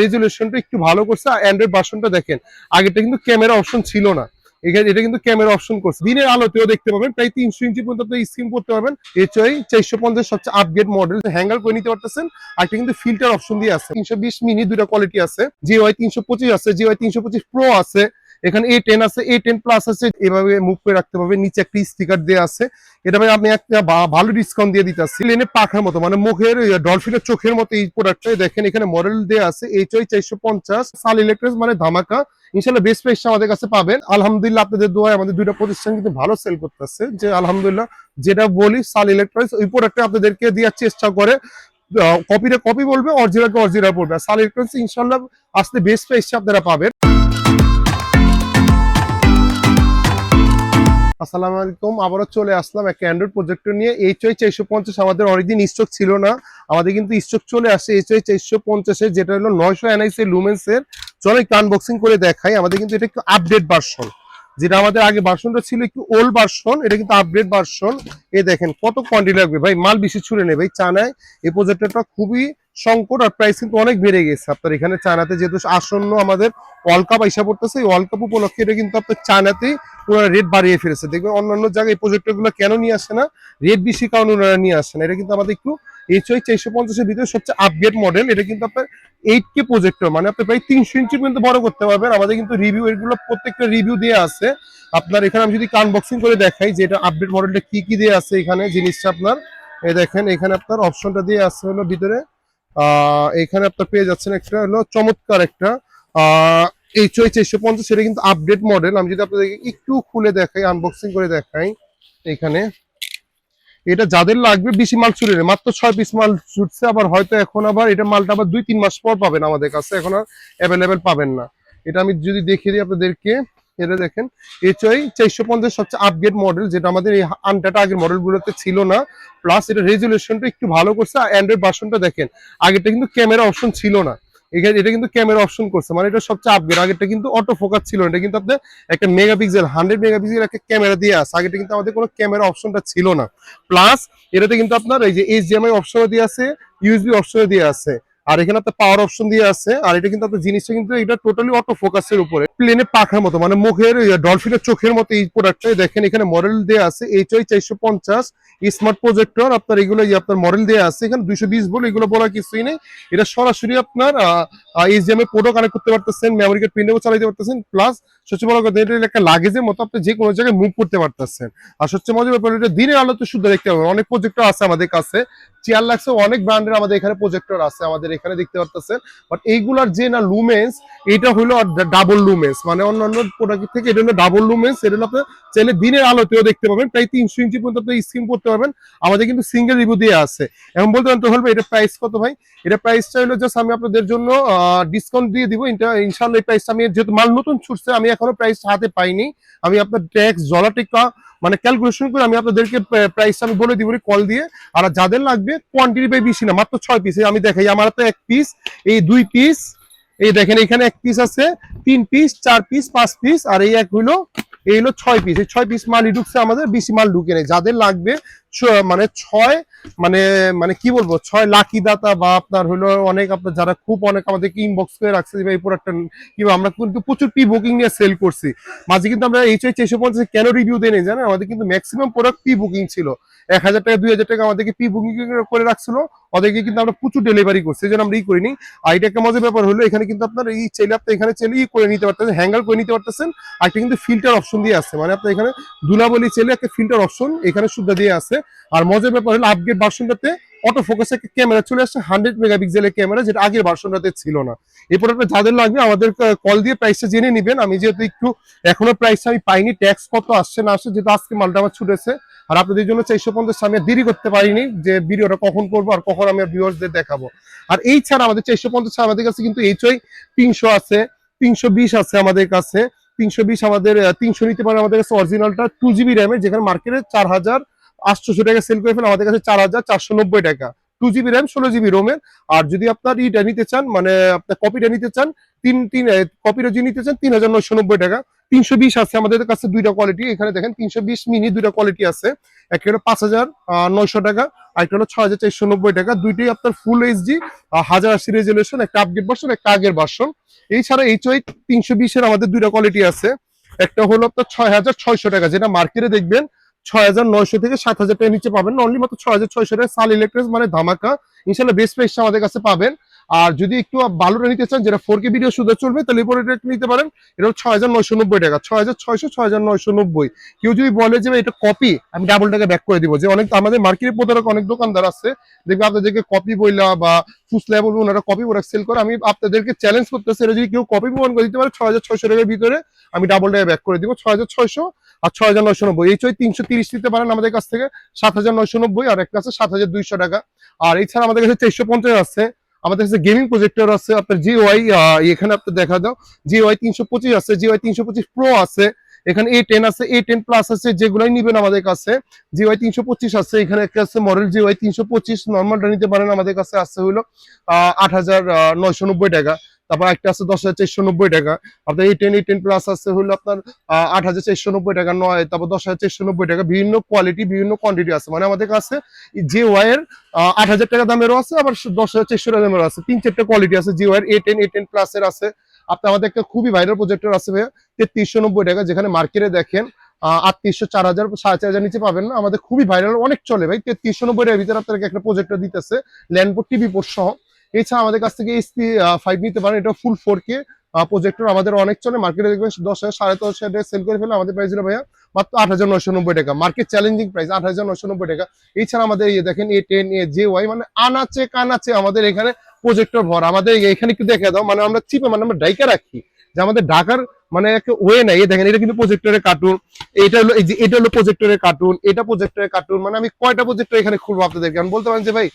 রেজুলেশনটা একটু ভালো করছে অ্যান্ড্রয়েড ভার্সনটা দেখেন আগেটা কিন্তু ক্যামেরা অপশন ছিল না। এখানে এটা কিন্তু ক্যামেরা অপশন করছে। দিনের আলোতেও দেখতে পাবেন, প্রায় তিনশো ইঞ্চি পর্যন্ত স্ক্রিন করতে পারবেন। এইচআই চারশো পঞ্চাশ সবচেয়ে আপগ্রেড মডেল হ্যাঙ্গার করে নিতে পারতেছেন। আর কিন্তু ফিল্টার অপশন দিয়ে আছে। তিনশো বিশ মিনি দুটা কোয়ালিটি আছে। জিওয়াই তিনশো পঁচিশ আছে জিওয়াই তিনশো পঁচিশ প্রো আছে। এখানে এ টেন আছে এ টেন প্লাস আছে, এভাবে মুভ করে রাখতে পারবেন নিচে একটা স্টিকার দেওয়া আছে। এটা ভাই আমি একটা ভালো ডিসকাউন্ট দিয়ে দিতে আসছি। লেনে পাখার মতো মানে মুখের ডলফিনের চোখের মতো এই প্রোডাক্টটা দেখেন, এখানে মডেল দেওয়া আছে এইচ ওই চারশো পঞ্চাশ সাল ইলেকট্রিক মানে ধামাকা। ইনশাল্লাহ বেস্ট প্রাইস আমাদের কাছে পাবেন। আলহামদুলিল্লাহ, আপনাদের দোয়ায় আমাদের দুইটা প্রতিষ্ঠান কিন্তু ভালো সেল করতেছে। যে আলহামদুলিল্লাহ, যেটা বলি সাল ইলেকট্রনিক্স ওই প্রোডাক্টটা আপনাদেরকে দেওয়ার চেষ্টা করে। কপিটা কপি বলবে অরিজিনালকে অরিজিনাল বলবে। সাল ইলেকট্রনিক্স ইনশাল্লাহ, আসতে বেস্ট প্রাইস আপনারা পাবেন। আসসালামু আলাইকুম। আবারও চলে আসলাম একটা অ্যান্ড্রয়েড প্রজেক্টর নিয়ে। এইচ ওই চারশো পঞ্চাশ আমাদের অনেকদিন স্টক ছিল না। আমাদের কিন্তু স্টক চলে আসছে এইচ ওই চারশো পঞ্চাশে যেটা হলো নয়শো এনআইসি লুমেন্স এর চলো একটু আনবক্সিং করে দেখাই। আমাদের কিন্তু এটা একটু আপডেট ভার্সন যেটা আমাদের আগে বাসনটা ছিল একটু ওল্ড ভার্সন এটা কিন্তু আপডেট ভার্সন এ দেখেন, কত কোয়ান্টিটি লাগবে ভাই? মাল বেশি ছুড়ে নেবে ভাই, চায়নায় এই প্রজেক্টরটা খুবই সংকট আর প্রাইস কিন্তু অনেক বেড়ে গেছে। আপনার এখানে চায়নাতে যেহেতু আসন্ন আমাদের ওয়ার্ল্ড কাপ আইসা পড়তেছে, এই ওয়ার্ল্ড কাপ উপলক্ষে এটা কিন্তু আপনার চায়নাতেই ওনারা রেট বাড়িয়ে ফেলেছে। দেখবেন অন্যান্য জায়গায় এই প্রজেক্টরগুলো কেন নিয়ে আসে না? রেট বেশি কারণ ওনারা নিয়ে আসে না। এটা কিন্তু আমাদের একটু এইচ ওই চারশো পঞ্চাশের ভিতরে সবচেয়ে আপগ্রেড মডেল এটা কিন্তু আপনার এইট কে প্রজেক্টর মানে আপনি প্রায় তিনশো ইঞ্চি পর্যন্ত বড় করতে পারবেন। আমাদের কিন্তু রিভিউ এগুলো প্রত্যেকটা রিভিউ দিয়ে আছে। আপনার এখানে আমি যদি আনবক্সিং করে দেখাই যে এটা আপডেট মডেলটা কি কি দিয়ে আছে এখানে, জিনিসটা আপনার এই দেখেন, এখানে আপনার অপশনটা দিয়ে আছে হলো ভিতরে। এখানে আপনার পেয়ে যাচ্ছেন একটা হলো চমৎকার একটা এইচ ওই চারশো পঞ্চাশ, এটা কিন্তু আপডেট মডেল আমি যদি আপনাদেরকে একটু খুলে দেখাই আনবক্সিং করে দেখাই, এখানে। এটা যাদের লাগবে বেশি মাল ছুটে মাত্র ছয় পিস মাল ছুটছে আবার হয়তো এখন আবার এটা মালটা আবার দুই, তিন মাস পর পাবেন আমাদের কাছে। এখন আর অ্যাভেলেবেল পাবেন না। এটা আমি যদি দেখিয়ে দিই আপনাদেরকে, এটা দেখেন এইচআই চারশো পঞ্চাশ সবচেয়ে আপগ্রেড মডেল যেটা আমাদের এই আনটাটা আগের মডেলগুলোতে ছিল না। প্লাস এটা রেজুলেশনটা একটু ভালো করছে অ্যান্ড্রয়েড ভার্সনটা দেখেন আগেটা কিন্তু ক্যামেরা অপশন ছিল না। এখানে এটা কিন্তু ক্যামেরা অপশন করছে। মানে এটা সবচেয়ে আপগ্রেড আগেরটা কিন্তু অটো ফোকাস ছিল। এটা কিন্তু আপনার একটা মেগাপিক্সেল হান্ড্রেড মেগাপিক্সেল একটা ক্যামেরা দিয়ে আছে আগেটা কিন্তু আমাদের কোনো ক্যামেরা অপশনটা ছিল না। প্লাস এটাতে কিন্তু আপনার এই যে এইচডিএমআই অপশনও দিয়ে আছে ইউএসবি অপশনও দিয়ে আছে। আর এখানে আপনার পাওয়ার অপশন দিয়ে আছে, আর এটা কিন্তু জিনিসটা কিন্তু এটা টোটালি অটো ফোকাসের উপরে প্লেনে পাখার মতো মানে মুখের ডলফিনের চোখের মতো এই প্রোডাক্টটা দেখেন, এখানে মডেল দেওয়া আছে এইচ ওই চারশো পঞ্চাশ স্মার্ট প্রজেক্টর আপনার এগুলো আপনার মডেল দেওয়া আছে, এখানে দুইশো বিশ বলে এগুলো বলার কিছুই নেই। এটা সরাসরি আপনার এইচডিএমআই পোর্টও কানেক্ট করতে পারতেছেন মেমোরি কার্ড প্রিন্টেও চালাতে পারতেছেন প্লাস ডাবল লুমেন্স মানে অন্যান্য প্রোডাক্ট থেকে ডাবল লুমেন্স এটা চাইলে দিনের আলোতেও দেখতে পাবেন। প্রায় তিনশো ইঞ্চি পর্যন্ত আপনি স্ক্রিন করতে পারবেন। আমাদের কিন্তু সিঙ্গেল রিভিউ দিয়ে আছে। এখন বলতে পারেন তো হলবে এটা প্রাইস কত ভাই? এটা প্রাইসটা হলো জাস্ট আমি আপনাদের জন্য ডিসকাউন্ট দিয়ে দিব। ইনশাল্লাহ এই প্রাইসটা আমি যেহেতু মাল নতুন ছুটছে, আমি এখনও প্রাইস হাতে পাইনি। আমি আপনার ট্যাক্স জলাটিকা মানে ক্যালকুলেশন করে আমি আপনাদেরকে প্রাইসটা আমি বলে দিব কল দিয়ে। আর যাদের লাগবে কোয়ান্টিটি পাই বেশি না, মাত্র ছয় পিস আমি দেখাই, আমার তো এক পিস এই দুই পিস এই দেখেন এখানে এক পিস আছে, তিন পিস চার পিস পাঁচ পিস আর এই এক হইল, এই হলো ছয় পিস এই ছয় পিস মালই ঢুকছে আমাদের, বেশি মাল ঢুকে নেই। যাদের লাগবে মানে ছয় মানে মানে কি বলব, ছয় লাকি দাতা বা আপনার হলো অনেক আপনার যারা খুব অনেক আমাদেরকে ইনবক্স করে রাখছে এই প্রোডাক্টটা আমরা কিন্তু প্রচুর পি বুকিং নিয়ে সেল করছি। মাঝে কিন্তু আমরা এইচ এইচ এসে পঞ্চাশ কেন রিভিউ দেয় নেই জানেন? আমাদের কিন্তু ম্যাক্সিমাম প্রোডাক্ট পি বুকিং ছিল। এক হাজার টাকা, দুই হাজার টাকা আমাদেরকে পি বুকিং করে রাখছিল। ওদেরকে কিন্তু আমরা প্রচুর ডেলিভারি করছি। জন্য আমরা ই করিনি। আর এটা একটা মজার ব্যাপার হলো, এখানে কিন্তু আপনার এই চাইলে আপনি এখানে চাইলে ই করে নিতে পারতেছেন হ্যাঙ্গার করে নিতে পারতেছেন। আর একটা কিন্তু ফিল্টার অপশন দিয়ে আছে। মানে আপনার এখানে দুলাবলি চাইলে একটা ফিল্টার অপশন এখানে শুদ্ধ দিয়ে আছে। আর মজার ব্যাপার হলো আপগ্রেড ভার্সনটাতে অটো ফোকাস একটা ক্যামেরা চলে আসছে হান্ড্রেড মেগাপিক্সেলের ক্যামেরা যেটা আগের ভার্সনটাতে ছিল না। এই প্রোডাক্টটা যাদের লাগবে আমাদের কল দিয়ে প্রাইসটা জেনে নেবেন। আমি যেহেতু একটু এখনও প্রাইসটা আমি পাইনি ট্যাক্স কত আসছে না আসছে, যেহেতু আজকে মালটা আমার ছুটেছে। আর আপনাদের জন্য চারশো পঞ্চাশ, আমি দেরি করতে পারিনি যে ভিডিওটা কখন করব আর কখন আমি ভিউয়ার্সদের দেখাবো। আর এই ছাড়া আমাদের চারশো পঞ্চাশ, আমাদের কাছে কিন্তু এইচ ওই তিনশো আছে, তিনশো বিশ আছে আমাদের কাছে। তিনশো বিশ আমাদের তিনশো নিতে পারে আমাদের কাছে অরিজিনালটা টু জিবি র্যামের যেখানে মার্কেটে চার হাজার আটশোশো টাকা সেল করে ফেলে আমাদের কাছে চার হাজার চারশো নব্বই টাকা। টু জিবি র্যাম ষোলো জিবি রোমের আর যদি আপনার ইটা নিতে চান মানে আপনার কপিটা নিতে চান, তিন তিন কপিটা যদি নিতে চান, তিন হাজার নয়শো নব্বই টাকা। তিনশো বিশ আছে আমাদের কাছে দুইটা কোয়ালিটি এখানে দেখেন তিনশো বিশ মিনি দুইটা কোয়ালিটি আছে। একটা হলো পাঁচ হাজার নয়শো টাকা আরেকটা হলো ছয় হাজার চারশো নব্বই টাকা। দুইটাই আপনার ফুল এইচডি হাজার আশি রেজুলেশন একটা আপডেট ভার্সন একটা আগের ভার্সন এছাড়া এইচ ওয়াই তিনশো বিশের আমাদের দুইটা কোয়ালিটি আছে। একটা হলো আপনার ছয় হাজার ছয়শো টাকা, যেটা মার্কেটে দেখবেন ছয় হাজার নয়শো থেকে সাত হাজার টাকার নিচে পাবেন। অনলি মাত্র ছয় হাজার ছয়শো টাকা সাল ইলেকট্রিক মানে ধামাকা। ইনশাল্লাহ বেস্ট প্রাইসটা আমাদের কাছে পাবেন। আর যদি একটু ভালোটা নিতে চান যেটা ফোর কে ভিডিও শুধু চলবে, তাহলে এরপর নিতে পারেন। এটা ছয় হাজার নয়শো নব্বই টাকা, ছয় হাজার ছয়শো, ছয় হাজার নয়শো নব্বই। কেউ যদি বলে যে এটা কপি আমি ডাবল টাকা ব্যাক করে দিব। যে অনেক আমাদের মার্কেটে প্রতারক অনেক দোকানদার আছে। দেখবে আপনাদেরকে কপি বইলা বা ফুসলা বলব, ওনারা কপি প্রোডাক্ট সেল করে। আমি আপনাদেরকে চ্যালেঞ্জ করতেছি এটা যদি কেউ কপি প্রমাণ করে দিতে পারে, ছয় হাজার ছয়শো টাকার ভিতরে আমি ডাবল টাকা ব্যাক করে দিব। ছয় হাজার ছয়শো আর ছয় হাজার নয়শো নব্বই। এই ছয় তিনশো তিরিশ নিতে পারেন আমাদের কাছ থেকে, সাত হাজার নয়শো নব্বই আর একটা আছে সাত হাজার দুইশো টাকা। আর এছাড়া আমাদের কাছে চারশো পঞ্চাশ আছে। আমাদের কাছে গেমিং প্রজেক্টর আছে, আপনার জি ওয়াই এখানে আপনার দেখা দাও। জি ওয়াই তিনশো পঁচিশ আছে জি ওয়াই তিনশো পঁচিশ প্রো আছে, এখানে এ টেন আছে এ টেন প্লাস আছে, যেগুলোই নিবেন আমাদের কাছে। জি ওয়াই তিনশো পঁচিশ আছে, এখানে একটা আছে মডেল জি ওয়াই তিনশো পঁচিশ নর্মালটা নিতে পারেন আমাদের কাছে আছে হলো আট হাজার নয়শো নব্বই টাকা। তারপর একটা আছে দশ হাজার চারশো নব্বই টাকা। আপনার এই টেন এই টেন প্লাস আছে হলো আপনার আট হাজার চারশো নব্বই টাকা, নয়, তারপর দশ হাজার চারশো নব্বই টাকা। বিভিন্ন কোয়ালিটি বিভিন্ন কোয়ান্টিটি আছে। মানে আমাদের কাছে যে ওয়ার আট হাজার টাকা দামেরও আছে, আবার দশ হাজার চারশো টাকা দামেরও আছে। তিন, চারটা কোয়ালিটি আছে। জি war A ten A ten plus এর আছে। আপনি আমাদের একটা খুবই ভাইরাল প্রজেক্টর আছে ভাইয়া, তেত্রিশশো নব্বই টাকা। যেখানে মার্কেটে দেখেন আটত্রিশশো, চার হাজার, সাড়ে চার হাজার নিচে পাবেন না। আমাদের খুবই ভাইরাল অনেক চলে ভাই। তেত্রিশশো নব্বই টাকার ভিতরে আপনাকে একটা প্রজেক্টর দিতেছে ল্যান্ডপোর্ট টিভি পোর্ট সহ। এছাড়া আমাদের কাছ থেকে এইচপি ফাইভ নিতে পারেন। এটা ফুল ফোর কে প্রজেক্টর আমাদের অনেক চলে। মার্কেটে দেখবেন দশ হাজার, সাড়ে দশ হাজার সেল করে ফেলে আমাদের প্রাইস ভাইয়া মাত্র আট হাজার নয়শো নব্বই টাকা। মার্কেট চ্যালেঞ্জিং প্রাইস আট হাজার নয়শো নব্বই টাকা। এছাড়া আমাদের এই দেখেন A ten A J Y মানে আনাচে কানাচে আমাদের এখানে প্রজেক্টর ভর। আমাদের এখানে একটু দেখে দাও মানে আমরা চিপে মানে আমরা ডাইকা রাখি। যে আমাদের ঢাকার মানে একটা ওয়ে নাই। দেখেন, এটা কিন্তু প্রজেক্টরের কার্টুন এটা হলো এই যে এটা হলো প্রজেক্টরের কার্টুন এটা প্রজেক্টরের কার্টুন মানে আমি কয়টা প্রজেক্টর এখানে খুলবো আপনাদেরকে? আমি বলতে পারেন যে ভাই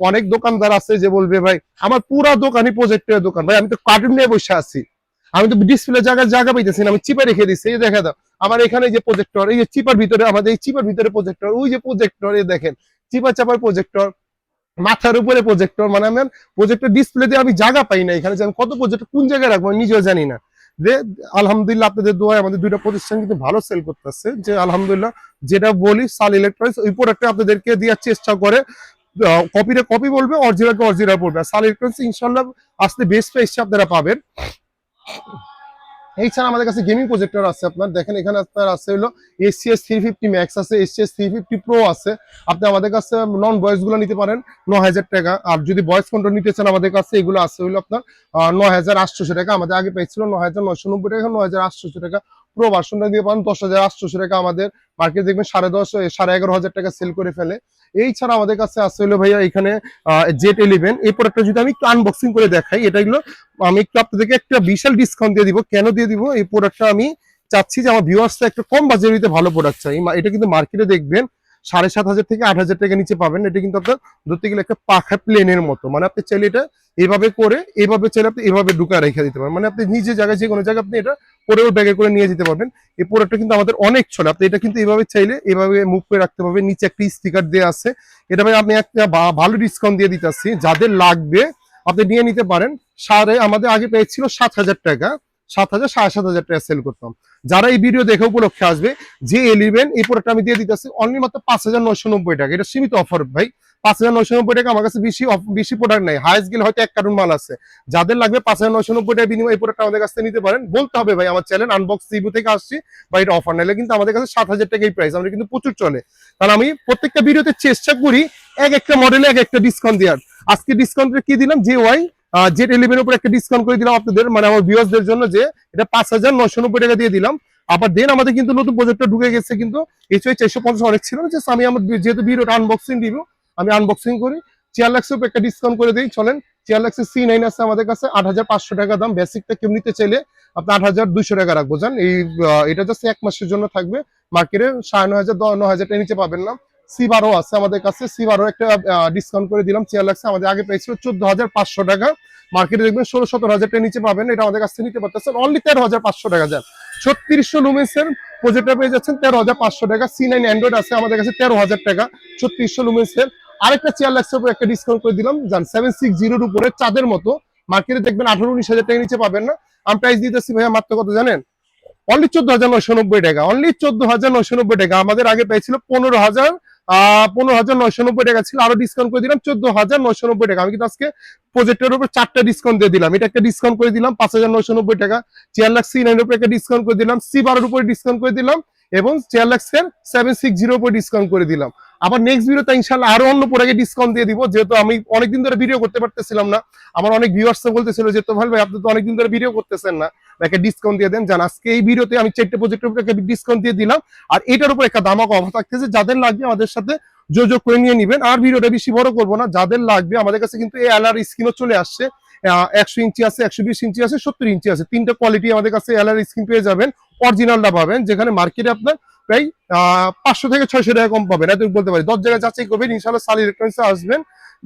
অনেক দোকানদার আছে যে বলবে, ভাই, আমার পুরা দোকানই প্রজেক্টের দোকান। ভাই, আমি তো কার্টুন নিয়ে বসে আছি। আমি তো ডিসপ্লে জায়গায় জায়গা পাইতেছি না, আমি চিপে রেখে দিচ্ছি এই দেখা দাও আমার এখানে যে প্রজেক্টর এই যে চিপার ভিতরে, আমাদের এই চিপার ভিতরে প্রজেক্টর ওই যে প্রজেক্টর এই দেখেন চিপা চাপার প্রজেক্টর মাথার উপরে প্রজেক্টর মানে আমি প্রজেক্টর দিয়ে আমি জায়গা পাই না। এখানে যে আমি কত প্রজেক্টর কোন জায়গায় রাখব আমি নিজেও জানি না। যে আলহামদুলিল্লাহ আপনাদের দোয়ায় আমাদের দুইটা প্রতিষ্ঠান কিন্তু ভালো সেল করতেছে। যে আলহামদুলিল্লাহ, যেটা বলি সাল ইলেকট্রনিক্স ওই প্রোডাক্টটা আপনাদেরকে দেওয়ার চেষ্টা করে। কপিটা কপি বলবে অরিজিনালকে অরিজিনাল বলবে। ইলেকট্রনিক্স ইনশাল্লাহ আসতে বেস্ট প্রাইসে আপনারা পাবেন। আমাদের কাছে গেমিং প্রজেক্টর আছে আপনার। দেখেন এখানে আপনার আছে হলো থ্রি ফিফটি ম্যাক্স আছে থ্রি ফিফটি প্রো আছে। আপনি আমাদের কাছে নন বয়েসগুলো নিতে পারেন ন হাজার টাকা। আর যদি বয়েস কন্ট্রোল নিতে চান আমাদের কাছে, এগুলো আছে হলো আপনার ন হাজার আটশোশো টাকা। আমাদের আগে পেয়েছিল ন হাজার নয়শো নব্বই টাকা ন হাজার আটশোশো টাকা। প্রো ভার্সনটা দিয়ে পান দশ হাজার আটশোশো টাকা আমাদের মার্কেট দেখবেন, সাড়ে দশ, সাড়ে এগারো হাজার টাকা সেল করে ফেলে। এই ছাড়া আমাদের কাছে আছে হলো ভাইয়া এখানে জেট ইলেভেন এই প্রোডাক্টটা যদি আমি একটু আনবক্সিং করে দেখাই, এটা এগুলো আমি একটু আপনাদেরকে একটা বিশাল ডিসকাউন্ট দিয়ে দিব। কেন দিয়ে দিব? এই প্রোডাক্টটা আমি চাচ্ছি যে আমার ভিউয়ার্সটা একটা কম বাজারে ভালো প্রোডাক্ট চাই। এটা কিন্তু মার্কেটে দেখবেন সাড়ে সাত হাজার থেকে আট হাজার টাকা নিচে পাবেন। এটা কিন্তু আপনার ধরতে গেলে একটা পাখা প্লেনের মতো। মানে আপনি চাইলে এটা এভাবে করে, এভাবে চাইলে আপনি এভাবে ঢুকা রেখে দিতে পারেন। মানে আপনি নিজে জায়গায় যে কোনো জায়গায় আপনি এটা পরেও ব্যাগে করে নিয়ে যেতে পারবেন। এই প্রোডাক্টটা কিন্তু আমাদের অনেক চলে আপনি এটা কিন্তু এভাবে চাইলে এভাবে মুভ করে রাখতে পারবেন। নিচে একটা স্টিকার দেওয়া আছে। এটা ভাই আমি একটা ভালো ডিসকাউন্ট দিয়ে দিতেছি। যাদের লাগবে, আপনি নিয়ে নিতে পারেন। সাড়ে আমাদের আগে পেয়েছিল সাত হাজার টাকা। সাত হাজার, সাড়ে সাত হাজার টাকা সেল করতাম। যারা এই ভিডিও দেখে উপলক্ষে আসবে, যে এলিভেন এই প্রোডাক্ট আমি দিয়ে দিতেছি অনলি মাত্র পাঁচ হাজার নয়শো নব্বই টাকা। এটা সীমিত অফার ভাই। পাঁচ হাজার নয়শো নব্বই টাকা আমার কাছে বেশি বেশি প্রোডাক্ট নাই। হাইস্ট গেলে হয়তো এক কার্টুন মাল আছে। যাদের লাগবে পাঁচ হাজার নয়শো নব্বই টাকা বিনিময় এই প্রোডাক্ট আমাদের কাছে নিতে পারেন। বলতে হবে ভাই, আমার চ্যানেল আনবক্স রিভিউ থেকে আসছি। বা এটা অফার নাইলে কিন্তু আমাদের কাছে সাত হাজার টাকা এই প্রাইস আমাদের কিন্তু প্রচুর চলে। কারণ আমি প্রত্যেকটা ভিডিওতে চেষ্টা করি এক একটা মডেলে এক একটা ডিসকাউন্ট দেওয়ার। আজকে ডিসকাউন্টে কি দিলাম? যে ওয়াই জেট ইলেভেন উপর একটা ডিসকাউন্ট করে দিলাম আপনাদের মানে আমার ভিউয়ার্সদের জন্য যে এটা পাঁচ হাজার নয়শো নব্বই টাকা দিয়ে দিলাম। আবার দেন আমাদের কিন্তু নতুন প্রজেক্টটা ঢুকে গেছে কিন্তু এইচ ওয়াই চারশো পঞ্চাশ অনেক ছিল যে আমি আমার যেহেতু ভিডিওটা আনবক্সিং দিব আমি আনবক্সিং করি। চেয়ার লাক্সের উপর একটা ডিসকাউন্ট করে দিই, চলেন। চেয়ার লাক্সের সি নাইন আছে আমাদের কাছে, আট হাজার পাঁচশো টাকা দাম। বেসিকটা কেউ নিতে চাইলে আপনি আট হাজার দুইশো টাকা রাখব। জান, এই এটা জাস্ট এক মাসের জন্য থাকবে। মার্কেটে সাড়ে নয় হাজার ন হাজার টাকা নিচে পাবেন না। সি বারো আছে আমাদের কাছে। সি বারো একটা ডিসকাউন্ট করে দিলাম। চেয়ার লাগছে আমাদের। আগে পেয়েছিল চোদ্দ হাজার পাঁচশো টাকা। মার্কেটে দেখবেন ষোলো সতেরো হাজার টাকা নিচে পাবেন। এটা আমাদের কাছ নিতে পারতেছেন। অনলি তেরো হাজার পাঁচশো টাকা যান। ছত্রিশশো লুমেন্সের প্রজেক্টটা পেয়ে যাচ্ছেন তেরো হাজার পাঁচশো টাকা। সি নাইন অ্যান্ড্রয়েড আছে আমাদের কাছে তেরো হাজার টাকা। ছত্রিশশো লুমেন্সের আরেকটা চেয়ার লাগছে উপর, একটা ডিসকাউন্ট করে দিলাম। যান সেভেন সিক্স জিরোর উপরে, চাঁদের মতো। মার্কেটে দেখবেন আঠারো উনিশ হাজার টাকা নিচে পাবেন না। আমি প্রাইস দিতেছি ভাইয়া মাত্র কত জানেন? অনলি চোদ্দ হাজার নয়শো নব্বই টাকা। অনলি চোদ্দ হাজার নয়শো নব্বই টাকা। আমাদের আগে পেয়েছিল পনেরো হাজার পনেরো হাজার নয়শো নব্বই টাকা ছিল, আরও ডিসকাউন্ট করে দিলাম, চোদ্দ হাজার নয়শো নব্বই টাকা। আমি কিন্তু আজকে প্রজেক্টের উপর চারটা ডিসকাউন্ট দিয়ে দিলাম। এটা একটা ডিসকাউন্ট করে দিলাম, পাঁচ হাজার নয়শো নব্বই টাকা। চেয়ার লাখ সি নাইনের উপর একটা ডিসকাউন্ট করে দিলাম সি বারোর উপরে ডিসকাউন্ট করে দিলাম এবং চেয়ার লাক্সের সেভেন সিক্স জিরো উপর ডিসকাউন্ট করে দিলাম। আবার নেক্সট ভিডিওতে ইনশাল্লাহ আরও অন্য প্রোডাক্টে ডিসকাউন্ট দিয়ে দিব, যেহেতু আমি অনেকদিন ধরে ভিডিও করতে পারতেছিলাম না। আমার অনেক ভিউয়ার্স বলতেছিল যে তো ভাই, আপনি তো অনেকদিন ধরে ভিডিও করতেছেন না। একটা ডিসকাউন্ট দিয়ে দেন জান আজকে এই ভিডিওতে আমি চারটে প্রজেক্টের উপর ডিসকাউন্ট দিয়ে দিলাম। আর এটার উপর একটা দামক অফার থাকতেছে, যাদের লাগবে আমাদের সাথে যোগাযোগ করে নিয়ে নিবেন। আর ভিডিওটা বেশি বড় করব না, যাদের লাগবে, আমাদের কাছে কিন্তু এই এলআর স্ক্রিনও চলে আসছে। একশো ইঞ্চি আছে, একশো বিশ ইঞ্চি আছে, সত্তর ইঞ্চি আছে। তিনটা কোয়ালিটি আমাদের কাছে এলআর স্ক্রিন পেয়ে যাবেন। অরিজিনালটা পাবেন, যেখানে মার্কেটে আপনার প্রায় পাঁচশো থেকে ছয়শো টাকা কম পাবেন। এত বলতে পারি। দশ জায়গায় যাচাই করবেন ইনশাল্লাহ সাল ইলেকট্রনিক্সে আসবেন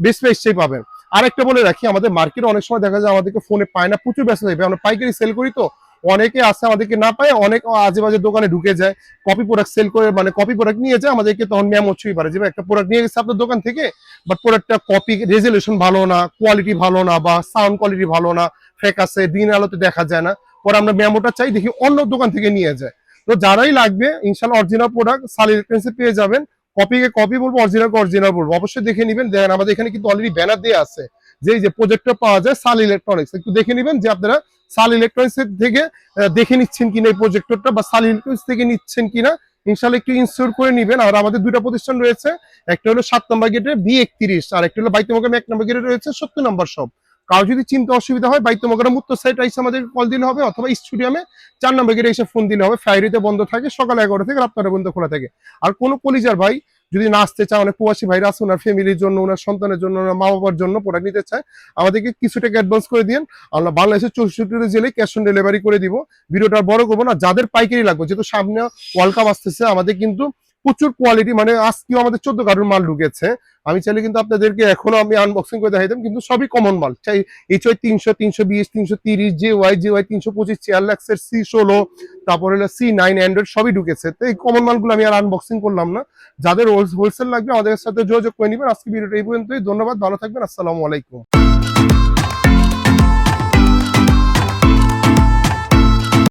বেস্ট প্রাইসটাই পাবেন। আরেকটা বলে রাখি, আমাদের মার্কেটে অনেক সময় দেখা যায় আমাদেরকে ফোনে পায় না, প্রচুর ব্যস্ত থাকবে আমরা পাইকারি সেল করি তো, অনেকে আসে আমাদেরকে না পায়, অনেক আজে বাজে দোকানে ঢুকে যায় কপি প্রোডাক্ট সেল করে মানে কপি প্রোডাক্ট নিয়ে যায়, আমাদেরকে তখন ম্যাম হচ্ছেই পারে যে একটা প্রোডাক্ট নিয়ে গেছে আপনার দোকান থেকে বাট প্রোডাক্টটা কপি রেজুলেশন ভালো না কোয়ালিটি ভালো না, বা সাউন্ড কোয়ালিটি ভালো না ফেক আছে দিন আলোতে দেখা যায় না। পরে আমরা মেমোটা চাই, দেখি অন্য দোকান থেকে নিয়ে যায়। তো যারাই লাগবে, ইনশাল্লাহ অরিজিনাল প্রোডাক্ট সাল ইলেকট্রনিক্সে পেয়ে যাবেন। কপিকে কপি বলব অরিজিনাল অরিজিনাল বলব। অবশ্যই দেখে নেবেন। দেখেন, আমাদের এখানে কিন্তু অলরেডি ব্যানার দিয়ে আছে। যে যে প্রজেক্টর পাওয়া যায় সাল ইলেকট্রনিক্স একটু দেখে নেবেন যে আপনারা সাল ইলেকট্রনিক্স থেকে দেখে নিচ্ছেন কিনা এই প্রজেক্টরটা বা সাল ইলেকট্রনিক্স থেকে নিচ্ছেন কিনা। ইনশাল্লাহ একটু ইনস্টল করে নিবেন। আর আমাদের দুটো প্রতিষ্ঠান রয়েছে। একটা হলো সাত নম্বর গেটে বি একত্রিশ, আর একটা হলো বাইতমোকাম এক নম্বর গেটে রয়েছে, সত্তর নম্বর সব কারও যদি চিন্তা অসুবিধা হয় বাইতমোকাম উত্তর সাইড এসে আমাদের কল দিলে হবে, অথবা স্টুডিয়ামে চার নম্বর গেটে এসে ফোন দিলে হবে। ফ্রাইডেতে বন্ধ থাকে, সকাল এগারো থেকে রাত পর্যন্ত খোলা থাকে। আর কোনো কলিজার ভাই যদি না আসতে চায়, অনেক প্রবাসী ভাইরা আছে, ওনার ফ্যামিলির জন্য, ওনার সন্তানের জন্য, ওনার মা বাবার জন্য প্রোডাক্ট নিতে চায়, আমাদেরকে কিছু টাকা অ্যাডভান্স করে দিন আমরা বাংলাদেশের চৌষট্টি জেলায় ক্যাশ অন ডেলিভারি করে দিব। ভিডিওটা বড় করব না, যাদের পাইকারি লাগবে, যেহেতু সামনে ওয়ার্ল্ড কাপ আসতেছে, আমাদের কিন্তু প্রচুর কোয়ালিটি মানে আজকেও আমাদের চোদ্দ কার্টুন মাল ঢুকেছে। আমি চাইলে কিন্তু আপনাদেরকে এখনও আমি আনবক্সিং করে দেখাইতাম কিন্তু সবই কমন মাল। চাই এইচ ওয়াই তিনশো তিনশো বিশ, তিনশো তিরিশ জে ওয়াই জে ওয়াই তিনশো পঁচিশ চেয়ার ল্যাক্সের সি ষোলো, তারপর হলো সি নাইন অ্যান্ড্রয়েড সবই ঢুকেছে। তো এই কমন মালগুলো আমি আর আনবক্সিং করলাম না। যাদের হোলসেল লাগবে আমাদের সাথে যোগাযোগ করে নেবেন। আজকে ভিডিওটা এই পর্যন্তই। ধন্যবাদ, ভালো থাকবেন। আসসালামু আলাইকুম।